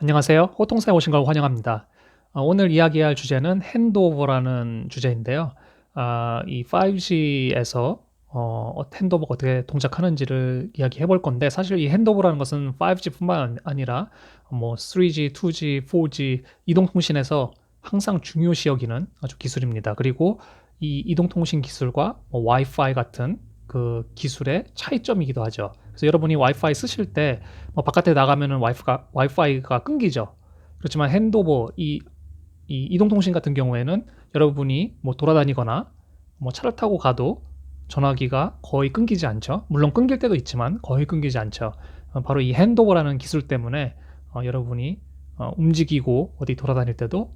안녕하세요. 호통사에 오신 걸 환영합니다. 어, 오늘 이야기할 주제는 핸드오버라는 주제인데요. 아, 이 5G에서 어, 어, 핸드오버가 어떻게 동작하는지를 이야기해 볼 건데 사실 이 핸드오버라는 것은 5G뿐만 아니라 뭐 3G, 2G, 4G 이동통신에서 항상 중요시 여기는 아주 기술입니다. 그리고 이 이동통신 기술과 뭐 와이파이 같은 그 기술의 차이점이기도 하죠. 그래서 여러분이 와이파이 쓰실 때 뭐 바깥에 나가면은 와이프가, 와이파이가 끊기죠. 그렇지만 핸드오버 이, 이 이동통신 같은 경우에는 여러분이 뭐 돌아다니거나 뭐 차를 타고 가도 전화기가 거의 끊기지 않죠. 물론 끊길 때도 있지만 거의 끊기지 않죠. 어, 바로 이 핸드오버라는 기술 때문에 어, 여러분이 어, 움직이고 어디 돌아다닐 때도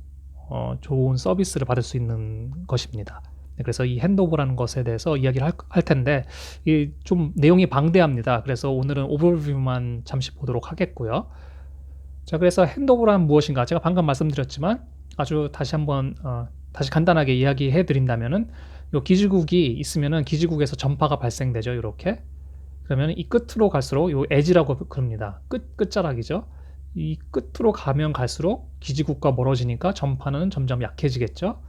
어, 좋은 서비스를 받을 수 있는 것입니다. 네, 그래서 이 핸드오버라는 것에 대해서 이야기를 할, 할 텐데 좀 내용이 방대합니다. 그래서 오늘은 오버뷰만 잠시 보도록 하겠고요. 자, 그래서 핸드오버란 무엇인가? 제가 방금 말씀드렸지만 아주 다시 한번 어, 다시 간단하게 이야기해 드린다면은 요 기지국이 있으면은 기지국에서 전파가 발생되죠. 이렇게. 그러면 이 끝으로 갈수록 요 에지라고 그럽니다. 끝 끝자락이죠. 이 끝으로 가면 갈수록 기지국과 멀어지니까 전파는 점점 약해지겠죠.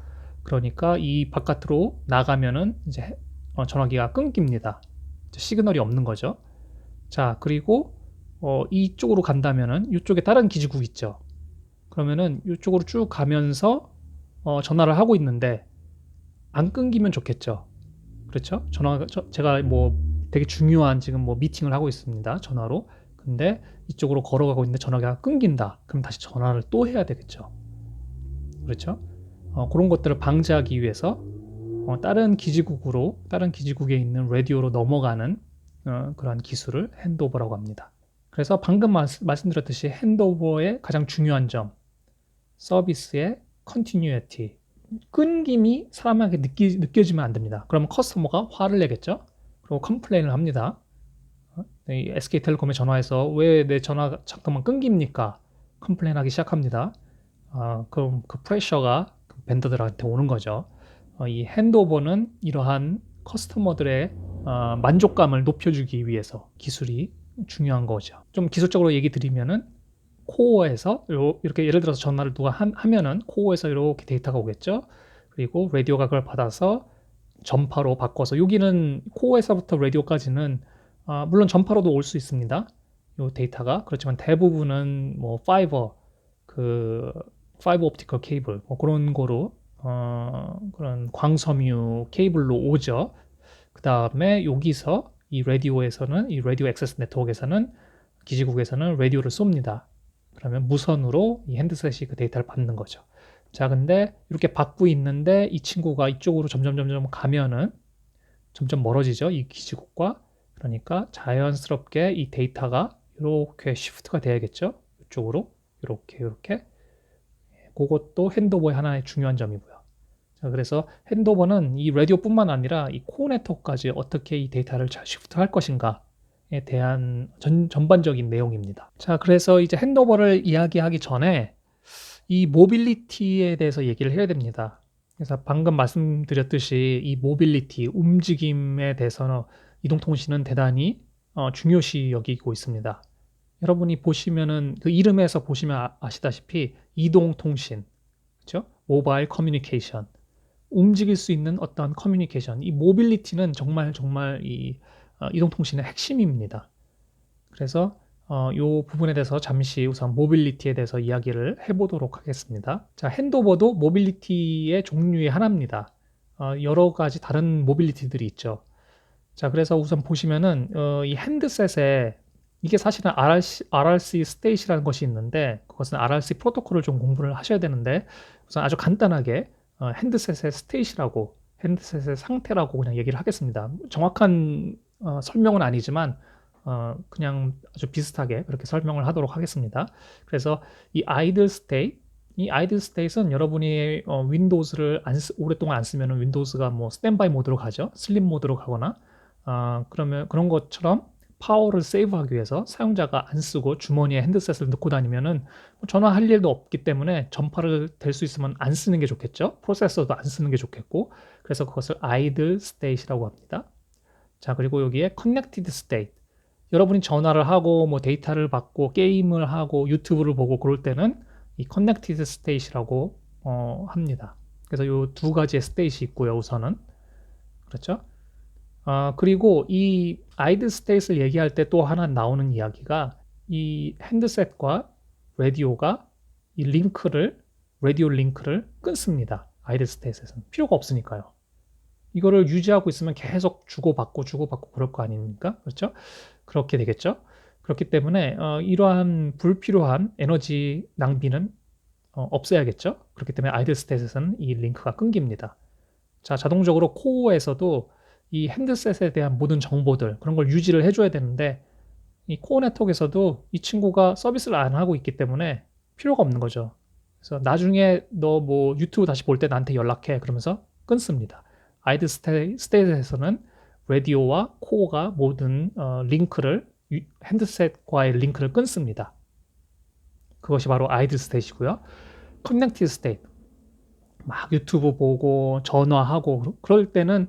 그러니까 이 바깥으로 나가면은 이제 어, 전화기가 끊깁니다. 시그널이 없는 거죠. 자, 그리고 어, 이쪽으로 간다면은 이쪽에 다른 기지국 있죠. 그러면은 이쪽으로 쭉 가면서 어, 전화를 하고 있는데 안 끊기면 좋겠죠. 그렇죠? 전화 저, 제가 뭐 되게 중요한 지금 뭐 미팅을 하고 있습니다. 전화로. 근데 이쪽으로 걸어가고 있는데 전화가 끊긴다. 그럼 다시 전화를 또 해야 되겠죠. 그렇죠? 어, 그런 것들을 방지하기 위해서 어, 다른 기지국으로 다른 기지국에 있는 라디오로 넘어가는 어, 그런 기술을 핸드오버라고 합니다. 그래서 방금 말씀, 말씀드렸듯이 핸드오버의 가장 중요한 점 서비스의 컨티뉴티 끊김이 사람에게 느끼, 느껴지면 안 됩니다. 그러면 커스터머가 화를 내겠죠. 그리고 컴플레인을 합니다. 어? SK텔레콤에 전화해서 왜 내 전화 잠깐만 끊깁니까? 컴플레인하기 시작합니다. 어, 그럼 그 프레셔가 벤더들한테 오는 거죠. 어, 이 핸드오버는 이러한 커스터머들의 어, 만족감을 높여주기 위해서 기술이 중요한 거죠. 좀 기술적으로 얘기 드리면은 코어에서 이렇게 예를 들어서 전화를 누가 하, 면은 코어에서 이렇게 데이터가 오겠죠. 그리고 라디오가 그걸 받아서 전파로 바꿔서 여기는 코어에서부터 라디오까지는 아, 물론 전파로도 올 수 있습니다. 이 데이터가 그렇지만 대부분은 뭐 파이버 그 파이버 옵티컬 케이블 뭐 그런 거로 어, 그런 광섬유 케이블로 오죠. 그 다음에 여기서 이 라디오에서는 이 라디오 액세스 네트워크에서는 기지국에서는 라디오를 쏩니다. 그러면 무선으로 이 핸드셋이 그 데이터를 받는 거죠. 자, 근데 이렇게 받고 있는데 이 친구가 이쪽으로 점점 점점 가면은 점점 멀어지죠. 이 기지국과 그러니까 자연스럽게 이 데이터가 이렇게 시프트가 돼야겠죠. 이쪽으로 이렇게 이렇게 그것도 핸드오버의 하나의 중요한 점이고요. 자, 그래서 핸드오버는 이 라디오뿐만 아니라 이 코어 네트워크까지 어떻게 이 데이터를 잘 시프트할 것인가 에 대한 전, 전반적인 내용입니다. 자, 그래서 이제 핸드오버를 이야기하기 전에 이 모빌리티에 대해서 얘기를 해야 됩니다. 그래서 방금 말씀드렸듯이 이 모빌리티, 움직임에 대해서는 이동통신은 대단히 어, 중요시 여기고 있습니다. 여러분이 보시면은 그 이름에서 보시면 아, 시다시피 이동 통신, 그렇죠? 모바일 커뮤니케이션, 움직일 수 있는 어떤 커뮤니케이션, 이 모빌리티는 정말 정말 이 어, 이동 통신의 핵심입니다. 그래서 어, 이 부분에 대해서 잠시 우선 모빌리티에 대해서 이야기를 해보도록 하겠습니다. 자, 핸드오버도 모빌리티의 종류의 하나입니다. 어, 여러 가지 다른 모빌리티들이 있죠. 자, 그래서 우선 보시면은 어, 이 핸드셋에 이게 사실은 RRC, RRC 스테이시라는 것이 있는데 그것은 RRC 프로토콜을 좀 공부를 하셔야 되는데 우선 아주 간단하게 어, 핸드셋의 스테이시라고 핸드셋의 상태라고 그냥 얘기를 하겠습니다. 정확한 어, 설명은 아니지만 어, 그냥 아주 비슷하게 그렇게 설명을 하도록 하겠습니다. 그래서 이 idle state 이 idle state은 여러분이 어, 윈도우즈를 안 쓰, 오랫동안 안 쓰면 윈도우즈가 뭐 스탠바이 모드로 가죠. 슬립 모드로 가거나 어, 그러면 그런 것처럼 파워를 세이브하기 위해서 사용자가 안 쓰고 주머니에 핸드셋을 넣고 다니면은 뭐 전화할 일도 없기 때문에 전파를 될 수 있으면 안 쓰는 게 좋겠죠. 프로세서도 안 쓰는 게 좋겠고 그래서 그것을 idle state이라고 합니다. 자 그리고 여기에 connected state 여러분이 전화를 하고 뭐 데이터를 받고 게임을 하고 유튜브를 보고 그럴 때는 이 커넥티드 스테이시라고 어, 합니다. 그래서 이 두 가지의 스테이시 있고요. 우선은 그렇죠. 아 그리고 이 아이드 스테이트를 얘기할 때 또 하나 나오는 이야기가 이 핸드셋과 라디오가 이 링크를 라디오 링크를 끊습니다. 아이드 스테이트에서는 필요가 없으니까요. 이거를 유지하고 있으면 계속 주고받고 주고받고 그럴 거 아닙니까? 그렇죠? 그렇게 되겠죠? 그렇기 때문에 어, 이러한 불필요한 에너지 낭비는 어, 없애야겠죠? 그렇기 때문에 아이들 스탯에서는 이 링크가 끊깁니다. 자, 자동적으로 코어에서도 이 핸드셋에 대한 모든 정보들 그런 걸 유지를 해줘야 되는데 이 코어 네트워크에서도 이 친구가 서비스를 안 하고 있기 때문에 필요가 없는 거죠. 그래서 나중에 너 뭐 유튜브 다시 볼 때 나한테 연락해 그러면서 끊습니다. 아이드 스테이트에서는 라디오와 코어가 모든 어, 링크를 핸드셋과의 링크를 끊습니다. 그것이 바로 아이드 스테이트고요. 커넥티드 스테이트. 막 유튜브 보고 전화하고 그럴 때는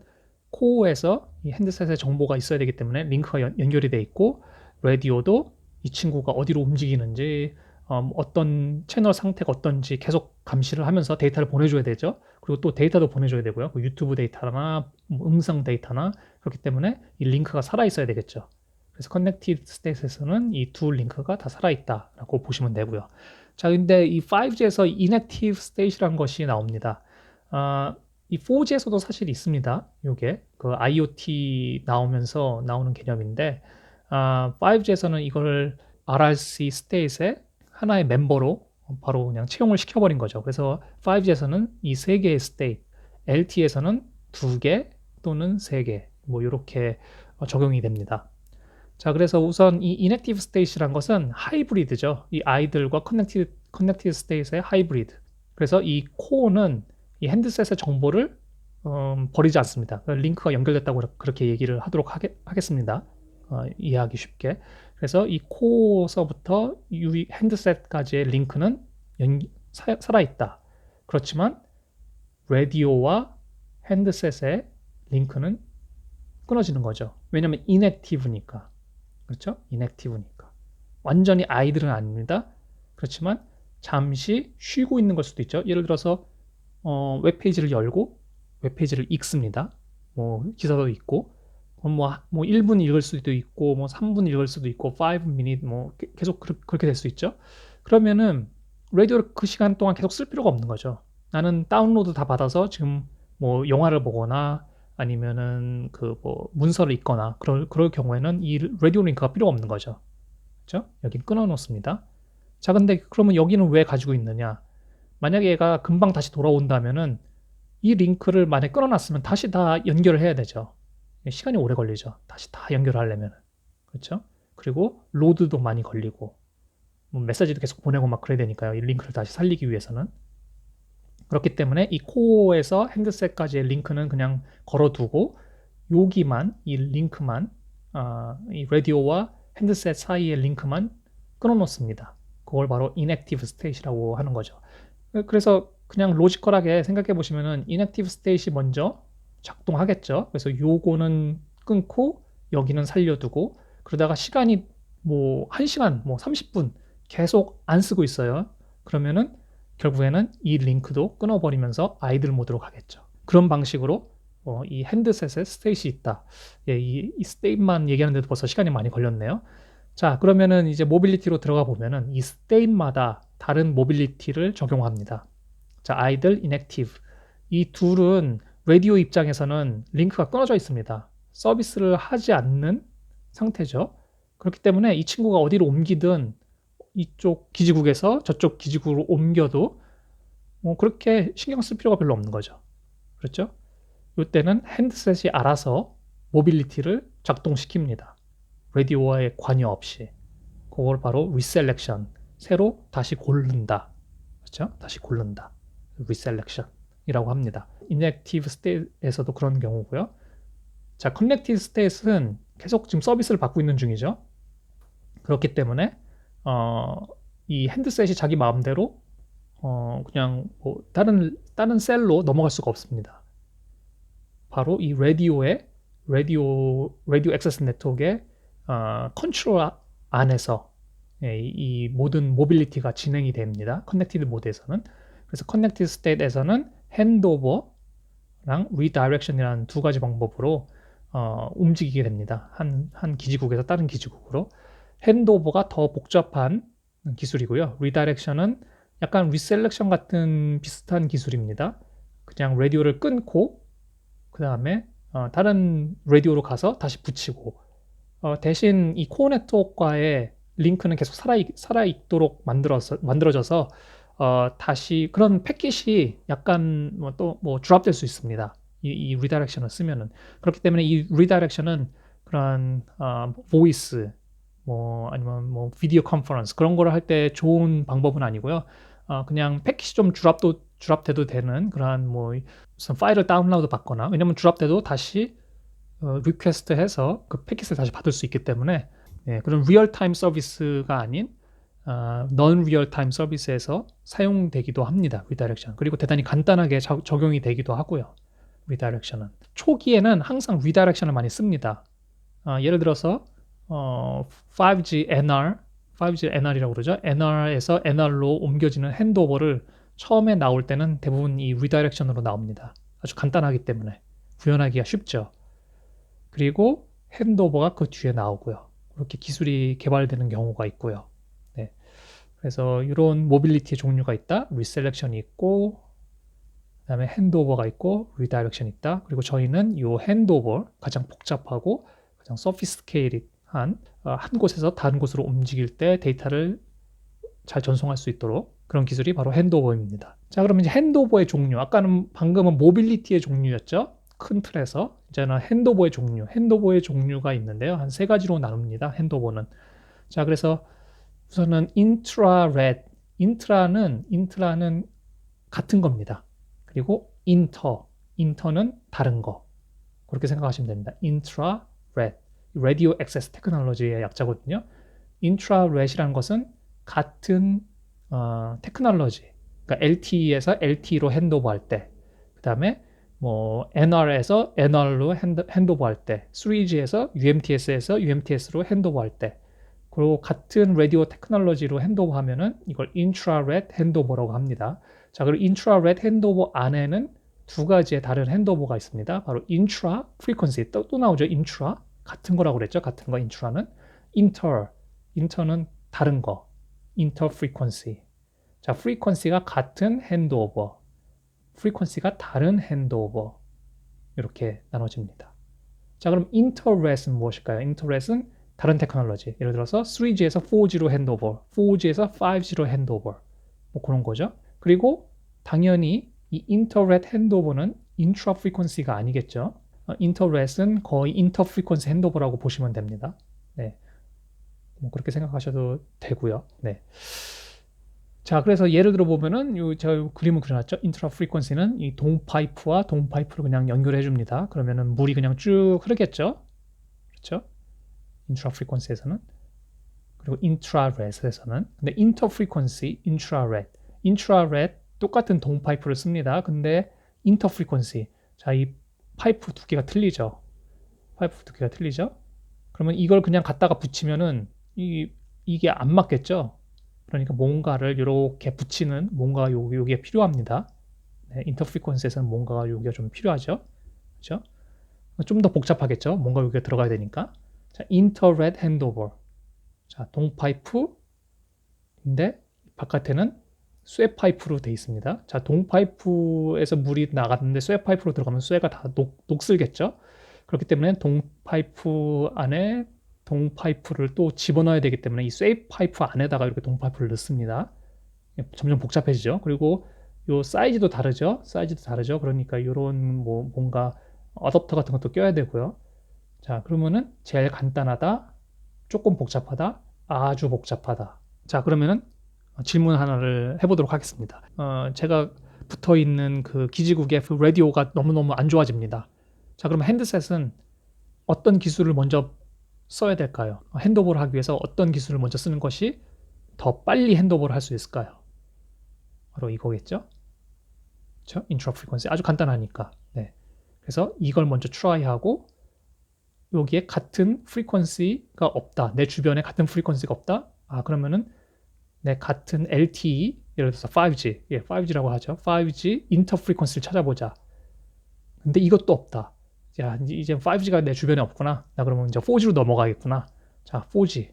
코어에서 이 핸드셋에 정보가 있어야 되기 때문에 링크가 연, 연결이 돼 있고 라디오도 이 친구가 어디로 움직이는지 어, 어떤 채널 상태가 어떤지 계속 감시를 하면서 데이터를 보내줘야 되죠. 그리고 또 데이터도 보내줘야 되고요. 그 유튜브 데이터나 뭐 음성 데이터나 그렇기 때문에 이 링크가 살아 있어야 되겠죠. 그래서 커넥티드 스테이트에서는 이 두 링크가 다 살아 있다라고 보시면 되고요. 자, 근데 이 5G에서 inactive state라는 것이 나옵니다. 아, 이 4G에서도 사실 있습니다. 이게 그 IoT 나오면서 나오는 개념인데 아, 5G에서는 이걸 RRC 스테이트에 하나의 멤버로 바로 그냥 채용을 시켜버린 거죠. 그래서 5G에서는 이 세 개의 스테이트, LT에서는 두 개 또는 세 개, 뭐 이렇게 적용이 됩니다. 자, 그래서 우선 이 inactive state란 것은 하이브리드죠. 이 아이들과 커넥티드 커넥티드 스테이트의 하이브리드. 그래서 이 코어는 이 핸드셋의 정보를 음, 버리지 않습니다. 링크가 연결됐다고 그렇게 얘기를 하도록 하겠, 습니다 어, 이해하기 쉽게. 그래서 이 코어서부터 이 핸드셋까지의 링크는 연, 사, 살아있다. 그렇지만 라디오와 핸드셋의 링크는 끊어지는 거죠. 왜냐하면 inactive니까. 그렇죠? inactive니까. 완전히 아이들은 아닙니다. 그렇지만 잠시 쉬고 있는 걸 수도 있죠. 예를 들어서 어, 웹페이지를 열고 웹페이지를 읽습니다. 뭐 기사도 있고 뭐, 뭐 1분 읽을 수도 있고 뭐 3분 읽을 수도 있고 5 minute 뭐 계속 그렇게 될 수 있죠. 그러면은 라디오를 그 시간 동안 계속 쓸 필요가 없는 거죠. 나는 다운로드 다 받아서 지금 뭐 영화를 보거나 아니면은 그 뭐 문서를 읽거나 그럴 그럴 경우에는 이 라디오 링크가 필요가 없는 거죠. 그렇죠? 여기 끊어 놓습니다. 자, 근데 그러면 여기는 왜 가지고 있느냐? 만약에 얘가 금방 다시 돌아온다면은 이 링크를 만약 끊어놨으면 다시 다 연결을 해야 되죠. 시간이 오래 걸리죠. 다시 다 연결하려면. 그렇죠? 그리고 로드도 많이 걸리고 뭐 메시지도 계속 보내고 막 그래야 되니까요. 이 링크를 다시 살리기 위해서는. 그렇기 때문에 이 코어에서 핸드셋까지의 링크는 그냥 걸어두고 여기만 이 링크만 어, 이 라디오와 핸드셋 사이의 링크만 끊어놓습니다. 그걸 바로 inactive state이라고 하는 거죠. 그래서 그냥 로지컬하게 생각해 보시면은 inactive state이 먼저 작동하겠죠. 그래서 요거는 끊고 여기는 살려두고 그러다가 시간이 뭐 1시간, 뭐 30분 계속 안 쓰고 있어요. 그러면은 결국에는 이 링크도 끊어버리면서 아이들 모드로 가겠죠. 그런 방식으로 어, 이 핸드셋에 스테이시 있다. 예, 이, 이 스테이트만 얘기하는데도 벌써 시간이 많이 걸렸네요. 자, 그러면은 이제 모빌리티로 들어가 보면은 이 스테이트마다 다른 모빌리티를 적용합니다. 자, 아이들, 인액티브. 이 둘은 라디오 입장에서는 링크가 끊어져 있습니다. 서비스를 하지 않는 상태죠. 그렇기 때문에 이 친구가 어디로 옮기든 이쪽 기지국에서 저쪽 기지국으로 옮겨도 뭐 그렇게 신경 쓸 필요가 별로 없는 거죠. 그렇죠? 이때는 핸드셋이 알아서 모빌리티를 작동시킵니다. 라디오와의 관여 없이. 그걸 바로 리셀렉션, 새로 다시 고른다. 그렇죠? 다시 고른다. 리셀렉션이라고 합니다. 인액티브 스테이트에서도 그런 경우고요. 자, 커넥티브 스테이트는 계속 지금 서비스를 받고 있는 중이죠. 그렇기 때문에 어, 이 핸드셋이 자기 마음대로 어, 그냥 뭐 다른 다른 셀로 넘어갈 수가 없습니다. 바로 이 라디오의 라디오 라디오 액세스 네트워크의 어, 컨트롤 안에서 예, 이 모든 모빌리티가 진행이 됩니다. 커넥티드 모드에서는. 그래서 커넥티드 스테이트에서는 핸드오버랑 리다이렉션이라는 두 가지 방법으로 어, 움직이게 됩니다. 한, 한 기지국에서 다른 기지국으로. 핸드오버가 더 복잡한 기술이고요. 리다이렉션은 약간 리셀렉션 같은 비슷한 기술입니다. 그냥 라디오를 끊고 그 다음에 어, 다른 라디오로 가서 다시 붙이고 어, 대신 이 코어 네트워크와의 링크는 계속 살아, 살아 있도록 만들어서, 만들어져서 어, 다시 그런 패킷이 약간 뭐 또뭐 뭐 드랍될 수 있습니다. 이, 이 리다이렉션을 쓰면은 그렇기 때문에 이 리다이렉션은 그런 어, 보이스 뭐 아니면 뭐 비디오 컨퍼런스 그런 거를 할 때 좋은 방법은 아니고요. 어, 그냥 패킷이 좀 드랍도 드랍돼도 되는 그러한 뭐 무슨 파일을 다운로드 받거나 왜냐면 드랍돼도 다시 어, 리퀘스트해서 그 패킷을 다시 받을 수 있기 때문에 예, 그런 리얼타임 서비스가 아닌 어, 넌 리얼타임 서비스에서 사용되기도 합니다. 리다이렉션. 그리고 대단히 간단하게 자, 적용이 되기도 하고요. 리다이렉션은 초기에는 항상 리다이렉션을 많이 씁니다. 어, 예를 들어서 어, 5G NR, 5G NR이라고 그러죠. NR에서 NR로 옮겨지는 핸드오버를 처음에 나올 때는 대부분 이 리다이렉션으로 나옵니다. 아주 간단하기 때문에 구현하기가 쉽죠. 그리고 핸드오버가 그 뒤에 나오고요. 그렇게 기술이 개발되는 경우가 있고요. 네. 그래서 이런 모빌리티 종류가 있다. 리셀렉션이 있고 그다음에 핸드오버가 있고 리다이렉션이 있다. 그리고 저희는 이 핸드오버 가장 복잡하고 가장 서피스케이트한 어, 한 곳에서 다른 곳으로 움직일 때 데이터를 잘 전송할 수 있도록 그런 기술이 바로 핸드오버입니다. 자, 그러면 이제 핸드오버의 종류. 아까는 방금은 모빌리티의 종류였죠. 큰 틀에서 이제는 핸드오버의 종류, 핸드오버의 종류가 있는데요. 한 세 가지로 나눕니다. 핸드오버는. 자, 그래서 우선은 인트라레드. 인트라는 인트라는 같은 겁니다. 그리고 인터, 인터는 다른 거. 그렇게 생각하시면 됩니다. 인트라레드. 라디오 액세스 테크놀로지의 약자거든요. 인트라레드이라는 것은 같은 어, 테크놀로지. 그러니까 LTE에서 LTE로 핸드오버 할 때, 그 다음에 뭐 NR에서 NR로 핸드, 핸드오버 할 때, 3G에서 UMTS에서 UMTS로 핸드오버 할 때, 그리고 같은 라디오 테크놀로지로 핸드오버 하면은 이걸 인트라레드 핸드오버라고 합니다. 자, 그리고 인트라레드 핸드오버 안에는 두 가지의 다른 핸드오버가 있습니다. 바로 인트라 프리퀀시 또, 또 나오죠. 인트라 같은 거라고 그랬죠. 같은 거 인트라는 인터 인터는 다른 거 인터 프리퀀시 자, 프리퀀시가 같은 핸드오버 프리퀀시가 다른 핸드오버 이렇게 나눠집니다. 자 그럼 인터렛은 무엇일까요? 인터렛은 다른 테크놀로지 예를 들어서 3G에서 4G로 핸드오버 4G에서 5G로 핸드오버 뭐 그런 거죠. 그리고 당연히 이 인터렛 핸드오버는 인트라 프리퀀시가 아니겠죠. 인터렛은 거의 인터 프리퀀시 핸드오버라고 보시면 됩니다. 네. 뭐 그렇게 생각하셔도 되고요. 네. 자, 그래서 예를 들어 보면은 요 제가 그림을 그려놨죠. 인트라 프리퀀시는 이 동파이프와 동파이프를 그냥 연결해 줍니다. 그러면은 물이 그냥 쭉 흐르겠죠. 그렇죠? 인트라 프리퀀시에서는 그리고 인트라렛에서는 근데 인터 프리퀀시, 인트라렛, 인트라렛 똑같은 동파이프를 씁니다. 근데 인터 프리퀀시 자, 이 파이프 두께가 틀리죠. 파이프 두께가 틀리죠. 그러면 이걸 그냥 갖다가 붙이면은 이 이게 안 맞겠죠. 그러니까 뭔가를 이렇게 붙이는 뭔가 요, 요게 필요합니다. 네, 인터프리퀀스에서는 뭔가가 요게 좀 필요하죠. 그렇죠? 좀 더 복잡하겠죠. 뭔가 여기가 들어가야 되니까. 자, 인터레드 핸드오버. 자, 동파이프인데 바깥에는 쇠 파이프로 되어 있습니다. 자, 동파이프에서 물이 나갔는데 쇠 파이프로 들어가면 쇠가 다 녹, 녹슬겠죠. 그렇기 때문에 동파이프 안에 동파이프를 또 집어넣어야 되기 때문에 이쇠 파이프 안에다가 이렇게 동파이프를 넣습니다. 점점 복잡해지죠. 그리고 요 사이즈도 다르죠. 사이즈도 다르죠. 그러니까 이런 뭐 뭔가 어댑터 같은 것도 껴야 되고요. 자, 그러면은 제일 간단하다, 조금 복잡하다, 아주 복잡하다. 자, 그러면은 질문 하나를 해보도록 하겠습니다. 어, 제가 붙어 있는 그 기지국의 그 라디오가 너무너무 안 좋아집니다. 자, 그러면 핸드셋은 어떤 기술을 먼저 써야 될까요? 핸드오버를 하기 위해서 어떤 기술을 먼저 쓰는 것이 더 빨리 핸드오버를 할 수 있을까요? 바로 이거겠죠? 그렇죠? 인트라 프리퀀시 아주 간단하니까. 네. 그래서 이걸 먼저 트라이하고 여기에 같은 프리퀀시가 없다. 내 주변에 같은 프리퀀시가 없다. 아, 그러면은 내 같은 LTE, 예를 들어서 5G, 예, 5G라고 하죠. 5G 인터 프리퀀시를 찾아보자. 근데 이것도 없다. 야, 이제 이제 5G가 내 주변에 없구나. 나 그러면 이제 4G로 넘어가겠구나. 자, 4G.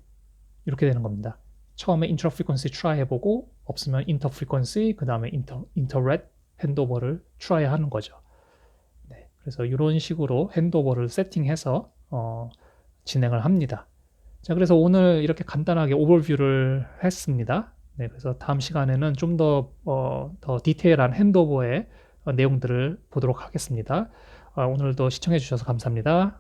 이렇게 되는 겁니다. 처음에 인터 프리퀀시 트라이 해보고 없으면 인터 프리퀀시 그 다음에 인터 인터렛 핸드오버를 트라이 하는 거죠. 네, 그래서 이런 식으로 핸드오버를 세팅해서 어, 진행을 합니다. 자, 그래서 오늘 이렇게 간단하게 오버뷰를 했습니다. 네, 그래서 다음 시간에는 좀더 어, 더 디테일한 핸드오버의 어, 내용들을 보도록 하겠습니다. 어, 오늘도 시청해 주셔서 감사합니다.